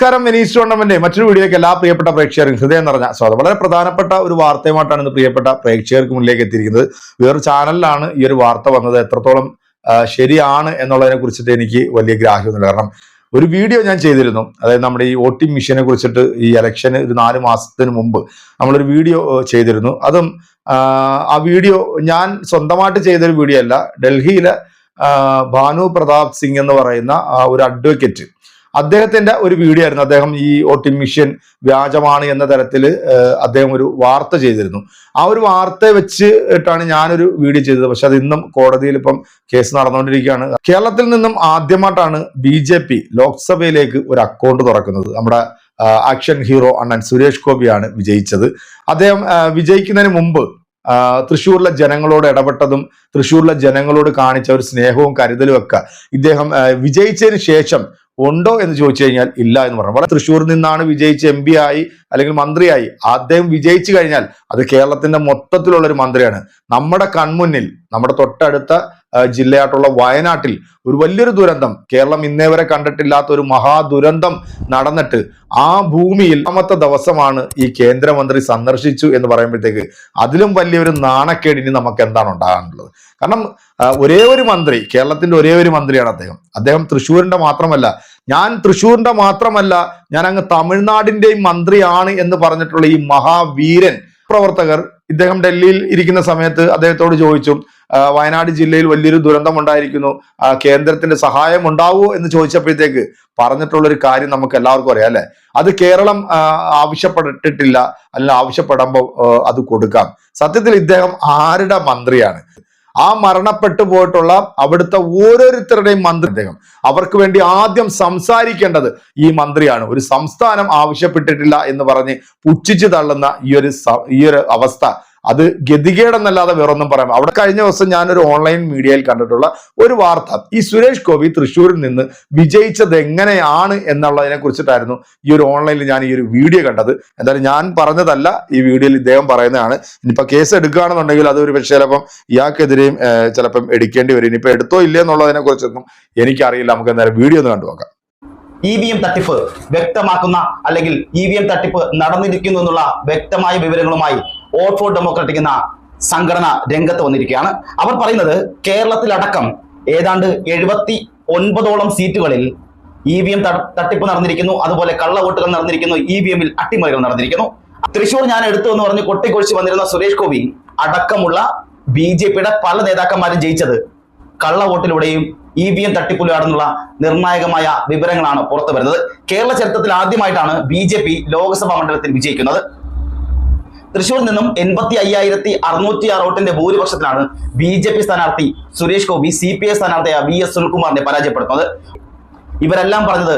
നമസ്കാരം വിനീഷ് ടൂർണമെന്റ് മറ്റൊരു വീഡിയോയ്ക്ക് എല്ലാ പ്രിയപ്പെട്ട പ്രേക്ഷകർക്കും ഹൃദയം നിറഞ്ഞ സ്വാഗതം. വളരെ പ്രധാനപ്പെട്ട ഒരു വാർത്തയുമായിട്ടാണ് ഇന്ന് പ്രിയപ്പെട്ട പ്രേക്ഷകർക്ക് മുന്നിലേക്ക് എത്തിയിരിക്കുന്നത്. വേറൊരു ചാനലിലാണ് ഈ ഒരു വാർത്ത വന്നത്. എത്രത്തോളം ശരിയാണ് എന്നുള്ളതിനെ കുറിച്ചിട്ട് എനിക്ക് വലിയ ഗ്രാഹ്യമൊന്നുമില്ല കാരണം ഒരു വീഡിയോ ഞാൻ ചെയ്തിരുന്നു. അതായത് നമ്മുടെ ഈ വോട്ടിംഗ് മെഷീനെ കുറിച്ചിട്ട് ഈ ഇലക്ഷന് ഒരു നാല് മാസത്തിന് മുമ്പ് നമ്മളൊരു വീഡിയോ ചെയ്തിരുന്നു. അതും ആ, വീഡിയോ ഞാൻ സ്വന്തമായിട്ട് ചെയ്തൊരു വീഡിയോ അല്ല. ഡൽഹിയിലെ ഭാനു പ്രതാപ് സിംഗ് എന്ന് പറയുന്ന ഒരു അഡ്വക്കേറ്റ് അദ്ദേഹത്തിന്റെ ഒരു വീഡിയോ ആയിരുന്നു. അദ്ദേഹം ഈ വോട്ടിംഗ് മെഷീൻ വ്യാജമാണ് എന്ന തരത്തിൽ അദ്ദേഹം ഒരു വാർത്ത ചെയ്തിരുന്നു. ആ ഒരു വാർത്ത വെച്ചിട്ടാണ് ഞാനൊരു വീഡിയോ ചെയ്തത്. പക്ഷെ അത് ഇന്നും കോടതിയിൽ ഇപ്പം കേസ് നടന്നുകൊണ്ടിരിക്കുകയാണ്. കേരളത്തിൽ നിന്നും ആദ്യമായിട്ടാണ് ബി ജെ പി ലോക്സഭയിലേക്ക് ഒരു അക്കൗണ്ട് തുറക്കുന്നത്. നമ്മുടെ ആക്ഷൻ ഹീറോ അണ്ണൻ സുരേഷ് ഗോപിയാണ് വിജയിച്ചത്. അദ്ദേഹം വിജയിക്കുന്നതിന് മുമ്പ് തൃശ്ശൂരിലെ ജനങ്ങളോട് ഇടപെട്ടതും തൃശ്ശൂരിലെ ജനങ്ങളോട് കാണിച്ച ഒരു സ്നേഹവും കരുതലും ഒക്കെ ഇദ്ദേഹം വിജയിച്ചതിന് ശേഷം ഉണ്ടോ എന്ന് ചോദിച്ചു കഴിഞ്ഞാൽ ഇല്ല എന്ന് പറഞ്ഞു. വളരെ തൃശ്ശൂരിൽ നിന്നാണ് വിജയിച്ച് എം ആയി അല്ലെങ്കിൽ മന്ത്രിയായി അദ്ദേഹം വിജയിച്ചു കഴിഞ്ഞാൽ അത് കേരളത്തിന്റെ മൊത്തത്തിലുള്ള ഒരു മന്ത്രിയാണ്. നമ്മുടെ കൺമുന്നിൽ നമ്മുടെ തൊട്ടടുത്ത ജില്ലയായിട്ടുള്ള വയനാട്ടിൽ ഒരു വലിയൊരു ദുരന്തം കേരളം ഇന്നേ വരെ കണ്ടിട്ടില്ലാത്ത ഒരു മഹാദുരന്തം നടന്നിട്ട് ആ ഭൂമിയിൽ രണ്ടാമത്തെ ദിവസമാണ് ഈ കേന്ദ്രമന്ത്രി സന്ദർശിച്ചു എന്ന് പറയുമ്പോഴത്തേക്ക് അതിലും വലിയൊരു നാണക്കേടിന് നമുക്ക് എന്താണ് ഉണ്ടാകാനുള്ളത്? കാരണം ഒരേ ഒരു മന്ത്രി കേരളത്തിന്റെ ഒരേ ഒരു മന്ത്രിയാണ് അദ്ദേഹം. അദ്ദേഹം തൃശ്ശൂരിന്റെ മാത്രമല്ല ഞാൻ തൃശ്ശൂരിന്റെ മാത്രമല്ല ഞാൻ അങ്ങ് തമിഴ്നാടിന്റെയും മന്ത്രിയാണ് എന്ന് പറഞ്ഞിട്ടുള്ള ഈ മഹാവീരൻ പ്രവർത്തകർ ഇദ്ദേഹം ഡൽഹിയിൽ ഇരിക്കുന്ന സമയത്ത് അദ്ദേഹത്തോട് ചോദിച്ചു വയനാട് ജില്ലയിൽ വലിയൊരു ദുരന്തം ഉണ്ടായിരിക്കുന്നു. കേന്ദ്രത്തിന്റെ സഹായം ഉണ്ടാവുമോ എന്ന് ചോദിച്ചപ്പോഴത്തേക്ക് പറഞ്ഞിട്ടുള്ള ഒരു കാര്യം നമുക്ക് എല്ലാവർക്കും അറിയാം അല്ലെ? അത് കേരളം ആവശ്യപ്പെട്ടിട്ടില്ല. അല്ലെങ്കിൽ ആവശ്യപ്പെടുമ്പോൾ അത് കൊടുക്കാം. സത്യത്തിൽ ഇദ്ദേഹം ആരുടെ മന്ത്രിയാണ്? ആ മരണപ്പെട്ടു പോയിട്ടുള്ള അവിടുത്തെ ഓരോരുത്തരുടെയും മന്ത്രി അദ്ദേഹം. അവർക്ക് വേണ്ടി ആദ്യം സംസാരിക്കേണ്ടത് ഈ മന്ത്രിയാണ്. ഒരു സംസ്ഥാനം ആവശ്യപ്പെട്ടിട്ടില്ല എന്ന് പറഞ്ഞ് പുച്ഛിച്ചു തള്ളുന്ന ഈ ഒരു ഈ ഒരു അവസ്ഥ അത് ഗതികേടെന്നല്ലാതെ വേറൊന്നും പറയാം അവിടെ കഴിഞ്ഞ ദിവസം ഞാനൊരു ഓൺലൈൻ മീഡിയയിൽ കണ്ടിട്ടുള്ള ഒരു വാർത്ത. ഈ സുരേഷ് ഗോപി തൃശ്ശൂരിൽ നിന്ന് വിജയിച്ചത് എങ്ങനെയാണ് എന്നുള്ളതിനെ കുറിച്ചിട്ടായിരുന്നു ഈ ഒരു ഓൺലൈനിൽ ഞാൻ ഈ ഒരു വീഡിയോ കണ്ടത്. എന്തായാലും ഞാൻ പറഞ്ഞതല്ല ഈ വീഡിയോയിൽ ഇദ്ദേഹം പറയുന്നതാണ്. ഇനിയിപ്പോൾ കേസ് എടുക്കുകയാണെന്നുണ്ടെങ്കിൽ അത് ഒരു പക്ഷേ ചിലപ്പം ഇയാൾക്കെതിരെയും ചിലപ്പം എടുക്കേണ്ടി വരും. ഇനിയിപ്പോൾ എടുത്തോ ഇല്ലേ എന്നുള്ളതിനെ കുറിച്ചൊന്നും എനിക്കറിയില്ല. നമുക്ക് എന്തായാലും വീഡിയോ ഒന്ന് കണ്ടു നോക്കാം. ഇ വി എം തട്ടിപ്പ് വ്യക്തമാക്കുന്ന അല്ലെങ്കിൽ ഇ വി എം തട്ടിപ്പ് നടന്നിരിക്കുന്നു എന്നുള്ള വ്യക്തമായ വിവരങ്ങളുമായി വോട്ട് ഫോർ ഡെമോക്രാറ്റിക് എന്ന സംഘടന രംഗത്ത് വന്നിരിക്കുകയാണ്. അവർ പറയുന്നത് കേരളത്തിലടക്കം ഏതാണ്ട് എഴുപത്തി ഒൻപതോളം സീറ്റുകളിൽ ഇ വി എം തട്ടിപ്പ് നടന്നിരിക്കുന്നു. അതുപോലെ കള്ള വോട്ടുകൾ നടന്നിരിക്കുന്നു. ഇ വി എമ്മിൽ അട്ടിമറികൾ നടന്നിരിക്കുന്നു. തൃശൂർ ഞാൻ എടുത്തു എന്ന് പറഞ്ഞ് കൊട്ടിക്കൊഴിച്ച് വന്നിരുന്ന സുരേഷ് ഗോപി അടക്കമുള്ള ബി ജെ പിയുടെ പല നേതാക്കന്മാരും ജയിച്ചത് കള്ള വോട്ടിലൂടെയും ഇ വി എം തട്ടിപ്പിലൂടെയുള്ള നിർണായകമായ വിവരങ്ങളാണ് പുറത്തു വരുന്നത് കേരള ചരിത്രത്തിൽ ആദ്യമായിട്ടാണ് ബി ജെ പി ലോക്സഭാ മണ്ഡലത്തിൽ വിജയിക്കുന്നത്. തൃശൂരിൽ നിന്നും എൺപത്തി അയ്യായിരത്തി അറുന്നൂറ്റി അറുപത്തിന്റെ ഭൂരിപക്ഷത്തിലാണ് ബി ജെ പി സ്ഥാനാർത്ഥി Suresh Gopi C P I സ്ഥാനാർത്ഥിയായ V S സുനിൽകുമാറിനെ പരാജയപ്പെടുത്തുന്നത്. ഇവരെല്ലാം പറഞ്ഞത്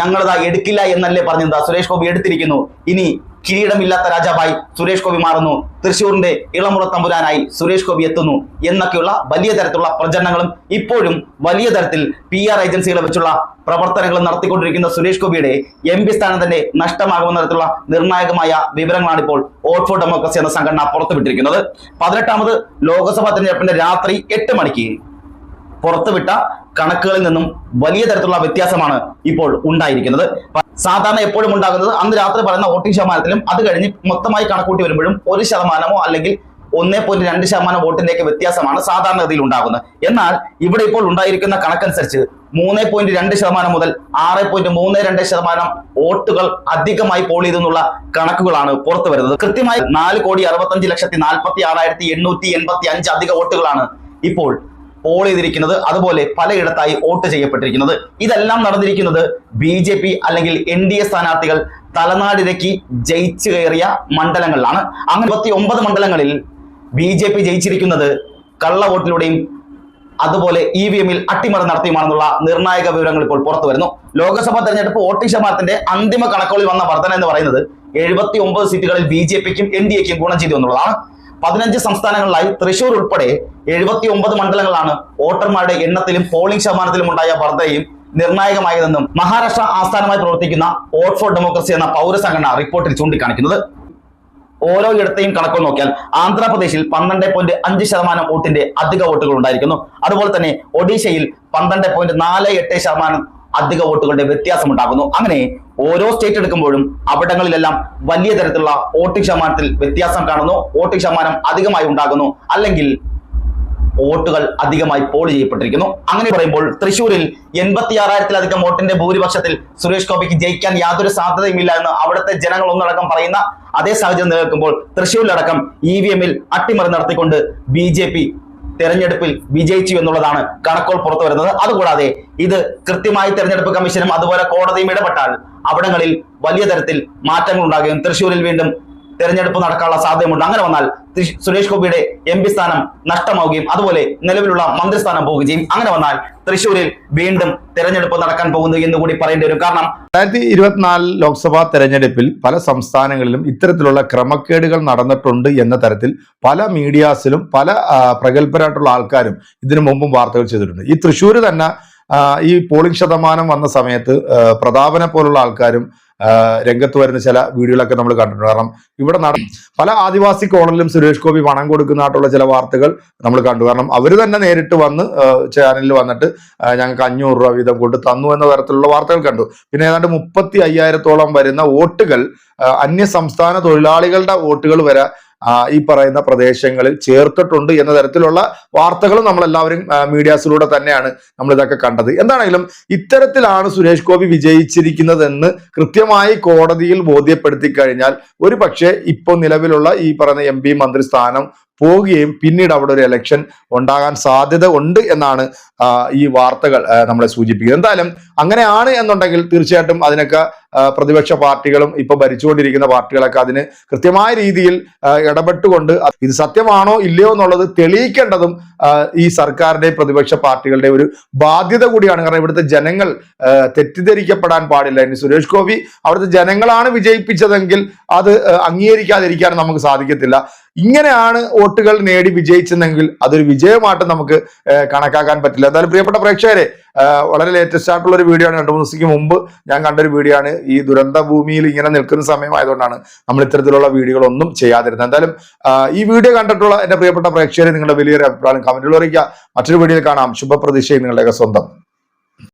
ഞങ്ങളിതാ എടുക്കില്ല എന്നല്ലേ പറഞ്ഞത് സുരേഷ് ഗോപി എടുത്തിരിക്കുന്നു. ഇനി കിരീടമില്ലാത്ത രാജാവായി സുരേഷ് ഗോപി മാറുന്നു. തൃശൂരിന്റെ ഇളമുറ തമ്പുരാനായി സുരേഷ് ഗോപി എത്തുന്നു എന്നൊക്കെയുള്ള വലിയ തരത്തിലുള്ള പ്രചരണങ്ങളും ഇപ്പോഴും വലിയ തരത്തിൽ പി ആർ ഏജൻസികളെ വെച്ചുള്ള പ്രവർത്തനങ്ങൾ നടത്തിക്കൊണ്ടിരിക്കുന്ന സുരേഷ് ഗോപിയുടെ എം പി സ്ഥാനം തന്നെ നഷ്ടമാകുമെന്ന തരത്തിലുള്ള നിർണായകമായ വിവരങ്ങളാണ് ഇപ്പോൾ ഓട്ട് ഫോർ ഡെമോക്രസി എന്ന സംഘടന പുറത്തുവിട്ടിരിക്കുന്നത്. പതിനെട്ടാമത് ലോക്സഭാ തെരഞ്ഞെടുപ്പിന്റെ രാത്രി എട്ട് മണിക്ക് പുറത്തുവിട്ട കണക്കുകളിൽ നിന്നും വലിയ തരത്തിലുള്ള വ്യത്യാസമാണ് ഇപ്പോൾ ഉണ്ടായിരിക്കുന്നത്. സാധാരണ എപ്പോഴും ഉണ്ടാകുന്നത് അന്ന് രാത്രി പറയുന്ന വോട്ടിംഗ് ശതമാനത്തിലും അത് കഴിഞ്ഞ് മൊത്തമായി കണക്കൂട്ടി വരുമ്പോഴും ഒരു ശതമാനമോ അല്ലെങ്കിൽ ഒന്നേ പോയിന്റ് രണ്ട് ശതമാനം വോട്ടിന്റെയൊക്കെ വ്യത്യാസമാണ് സാധാരണഗതിയിൽ ഉണ്ടാകുന്നത്. എന്നാൽ ഇവിടെ ഇപ്പോൾ ഉണ്ടായിരിക്കുന്ന കണക്കനുസരിച്ച് മൂന്ന് പോയിന്റ് രണ്ട് ശതമാനം മുതൽ ആറ് പോയിന്റ് മൂന്ന് രണ്ട് ശതമാനം വോട്ടുകൾ അധികമായി പോൾ ചെയ്തെന്നുള്ള കണക്കുകളാണ് പുറത്തു വരുന്നത്. കൃത്യമായി നാല് കോടി അറുപത്തഞ്ച് ലക്ഷത്തി നാൽപ്പത്തി ആറായിരത്തി എണ്ണൂറ്റി എൺപത്തി അഞ്ച് അധിക വോട്ടുകളാണ് ഇപ്പോൾ പോൾ ചെയ്തിരിക്കുന്നത് അതുപോലെ പലയിടത്തായി വോട്ട് ചെയ്യപ്പെട്ടിരിക്കുന്നത്. ഇതെല്ലാം നടന്നിരിക്കുന്നത് ബി ജെ പി അല്ലെങ്കിൽ എൻ ഡി എ സ്ഥാനാർത്ഥികൾ തലനാടിരക്കി ജയിച്ചു കയറിയ മണ്ഡലങ്ങളിലാണ്. അങ്ങനെ ഇരുപത്തി ഒമ്പത് മണ്ഡലങ്ങളിൽ ബി ജെ പി ജയിച്ചിരിക്കുന്നത് കള്ളവോട്ടിലൂടെയും അതുപോലെ ഇ വി എമ്മിൽ അട്ടിമറി നടത്തിയുമാണെന്നുള്ള നിർണായക വിവരങ്ങൾ ഇപ്പോൾ പുറത്തു വരുന്നു. ലോക്സഭാ തെരഞ്ഞെടുപ്പ് വോട്ടിംഗ് ശതമാനത്തിന്റെ അന്തിമ കണക്കുകളിൽ വന്ന വർധന എന്ന് പറയുന്നത് എഴുപത്തി ഒമ്പത് സീറ്റുകളിൽ ബി ജെ പിക്കും എൻ ഡി എക്കും ഗുണം ചെയ്തു എന്നുള്ളതാണ്. പതിനഞ്ച് സംസ്ഥാനങ്ങളിലായി തൃശൂർ ഉൾപ്പെടെ എഴുപത്തി ഒമ്പത് മണ്ഡലങ്ങളാണ് വോട്ടർമാരുടെ എണ്ണത്തിലും പോളിംഗ് ശതമാനത്തിലും ഉണ്ടായ വർധനയും നിർണായകമായതെന്നും മഹാരാഷ്ട്ര ആസ്ഥാനമായി പ്രവർത്തിക്കുന്ന വോട്ട് ഫോർ ഡെമോക്രസി എന്ന പൗരസംഘടന റിപ്പോർട്ടിൽ ചൂണ്ടിക്കാണിക്കുന്നത്. ഓരോ ഇടത്തെയും കണക്കു നോക്കിയാൽ ആന്ധ്രാപ്രദേശിൽ പന്ത്രണ്ട് പോയിന്റ് അഞ്ച് ശതമാനം വോട്ടിന്റെ അധിക വോട്ടുകൾ ഉണ്ടായിരിക്കുന്നു. അതുപോലെ തന്നെ ഒഡീഷയിൽ പന്ത്രണ്ട് പോയിന്റ് നാല് എട്ട് ശതമാനം അധിക വോട്ടുകളുടെ വ്യത്യാസമുണ്ടാകുന്നു. അങ്ങനെ ഓരോ സ്റ്റേറ്റ് എടുക്കുമ്പോഴും അവിടങ്ങളിലെല്ലാം വലിയ തരത്തിലുള്ള വോട്ടിംഗ് ശതമാനത്തിൽ വ്യത്യാസം കാണുന്നു. വോട്ടിംഗ് ശതമാനം അധികമായി ഉണ്ടാകുന്നു. അല്ലെങ്കിൽ വോട്ടുകൾ അധികമായി പോൾ ചെയ്യപ്പെട്ടിരിക്കുന്നു. അങ്ങനെ പറയുമ്പോൾ തൃശൂരിൽ എൺപത്തി ആറായിരത്തിലധികം വോട്ടിന്റെ ഭൂരിപക്ഷത്തിൽ സുരേഷ് ഗോപിക്ക് ജയിക്കാൻ യാതൊരു സാധ്യതയുമില്ല എന്ന് അവിടുത്തെ ജനങ്ങൾ ഒന്നടക്കം പറയുന്ന അതേ സാഹചര്യം നിലനിൽക്കുമ്പോൾ തൃശൂരിലടക്കം ഇ വി എമ്മിൽ അട്ടിമറി നടത്തിക്കൊണ്ട് ബി ജെ പി തെരഞ്ഞെടുപ്പിൽ വിജയിച്ചു എന്നുള്ളതാണ് കണക്കോൾ പുറത്തു വരുന്നത്. അതുകൂടാതെ ഇത് കൃത്യമായി തെരഞ്ഞെടുപ്പ് കമ്മീഷനും അതുപോലെ കോടതിയും ഇടപെട്ടാൽ അവിടങ്ങളിൽ വലിയ തരത്തിൽ മാറ്റങ്ങൾ ഉണ്ടാകുകയും തൃശൂരിൽ വീണ്ടും തെരഞ്ഞെടുപ്പ് നടക്കാനുള്ള സാധ്യതയുണ്ട് അങ്ങനെ വന്നാൽ സുരേഷ് ഗോപിയുടെ എം പി സ്ഥാനം നഷ്ടമാവുകയും അതുപോലെ നിലവിലുള്ള മന്ത്രിസ്ഥാനം പോവുകയും ചെയ്യും അങ്ങനെ വന്നാൽ തൃശൂരിൽ വീണ്ടും തെരഞ്ഞെടുപ്പ് നടക്കാൻ പോകുന്നു എന്ന് കൂടി പറയേണ്ടി വരും. കാരണം രണ്ടായിരത്തി ഇരുപത്തിനാല് ലോക്സഭാ തെരഞ്ഞെടുപ്പിൽ പല സംസ്ഥാനങ്ങളിലും ഇത്തരത്തിലുള്ള ക്രമക്കേടുകൾ നടന്നിട്ടുണ്ട് എന്ന തരത്തിൽ പല മീഡിയാസിലും പല പ്രഗത്ഭരായിട്ടുള്ള ആൾക്കാരും ഇതിനു മുമ്പും വാർത്തകൾ ചെയ്തിട്ടുണ്ട്. ഈ തൃശ്ശൂർ തന്നെ ഈ പോളിംഗ് ശതമാനം വന്ന സമയത്ത് പ്രതാപനെ പോലുള്ള ആൾക്കാരും രംഗത്ത് വരുന്ന ചില വീഡിയോകളൊക്കെ നമ്മൾ കണ്ടിട്ടുണ്ട്. കാരണം ഇവിടെ നട പല ആദിവാസി കോളനിലും സുരേഷ് ഗോപി പണം കൊടുക്കുന്നതായിട്ടുള്ള ചില വാർത്തകൾ നമ്മൾ കണ്ടു. കാരണം അവർ തന്നെ നേരിട്ട് വന്ന് ചാനലിൽ വന്നിട്ട് ഞങ്ങൾക്ക് അഞ്ഞൂറ് രൂപ വീതം കൊണ്ട് തന്നു എന്ന തരത്തിലുള്ള വാർത്തകൾ കണ്ടു. പിന്നെ ഏതാണ്ട് മുപ്പത്തി അയ്യായിരത്തോളം വരുന്ന വോട്ടുകൾ അന്യ സംസ്ഥാന തൊഴിലാളികളുടെ വോട്ടുകൾ വരെ ഈ പറയുന്ന പ്രദേശങ്ങളിൽ ചേർത്തിട്ടുണ്ട് എന്ന തരത്തിലുള്ള വാർത്തകളും നമ്മൾ എല്ലാവരും മീഡിയാസിലൂടെ തന്നെയാണ് നമ്മൾ ഇതൊക്കെ കണ്ടത്. എന്താണെങ്കിലും ഇത്തരത്തിലാണ് സുരേഷ് ഗോപി വിജയിച്ചിരിക്കുന്നതെന്ന് കൃത്യമായി കോടതിയിൽ ബോധ്യപ്പെടുത്തി കഴിഞ്ഞാൽ ഒരു പക്ഷേ ഇപ്പോൾ നിലവിലുള്ള ഈ പറയുന്ന എം പി മന്ത്രി സ്ഥാനം പോവുകയും പിന്നീട് അവിടെ ഒരു ഇലക്ഷൻ ഉണ്ടാകാൻ സാധ്യത ഉണ്ട് എന്നാണ് ഈ വാർത്തകൾ നമ്മളെ സൂചിപ്പിക്കുന്നത്. എന്തായാലും അങ്ങനെയാണ് എന്നുണ്ടെങ്കിൽ തീർച്ചയായിട്ടും അതിനൊക്കെ പ്രതിപക്ഷ പാർട്ടികളും ഇപ്പൊ ഭരിച്ചുകൊണ്ടിരിക്കുന്ന പാർട്ടികളൊക്കെ അതിന് കൃത്യമായ രീതിയിൽ ഇടപെട്ടുകൊണ്ട് ഇത് സത്യമാണോ ഇല്ലയോ എന്നുള്ളത് തെളിയിക്കേണ്ടതും ഈ സർക്കാരിന്റെ പ്രതിപക്ഷ പാർട്ടികളുടെ ഒരു ബാധ്യത കൂടിയാണ്. കാരണം ഇവിടുത്തെ ജനങ്ങൾ തെറ്റിദ്ധരിക്കപ്പെടാൻ പാടില്ല. ഇനി സുരേഷ് ഗോപി അവിടുത്തെ ജനങ്ങളാണ് വിജയിപ്പിച്ചതെങ്കിൽ അത് അംഗീകരിക്കാതിരിക്കാൻ നമുക്ക് സാധിക്കത്തില്ല. ഇങ്ങനെയാണ് വോട്ടുകൾ നേടി വിജയിച്ചെന്നെങ്കിൽ അതൊരു വിജയമായിട്ട് നമുക്ക് കണക്കാക്കാൻ പറ്റില്ല. എന്തായാലും പ്രിയപ്പെട്ട പ്രേക്ഷകരെ വളരെ ലേറ്റസ്റ്റ് ആയിട്ടുള്ള ഒരു വീഡിയോ ആണ്. രണ്ടു മൂന്ന് ദിവസത്തേക്ക് മുമ്പ് ഞാൻ കണ്ടൊരു വീഡിയോ ആണ്. ഈ ദുരന്ത ഭൂമിയിൽ ഇങ്ങനെ നിൽക്കുന്ന സമയമായതുകൊണ്ടാണ് നമ്മൾ ഇത്തരത്തിലുള്ള വീഡിയോകളൊന്നും ചെയ്യാതിരുന്നത്. എന്തായാലും ഈ വീഡിയോ കണ്ടിട്ടുള്ള എന്റെ പ്രിയപ്പെട്ട പ്രേക്ഷകരെ നിങ്ങളുടെ വലിയൊരു അഭിപ്രായം കമന്റുകൾ അറിയിക്കുക. മറ്റൊരു വീഡിയോയിൽ കാണാം. ശുഭപ്രതീക്ഷയും നിങ്ങളുടെയൊക്കെ സ്വന്തം.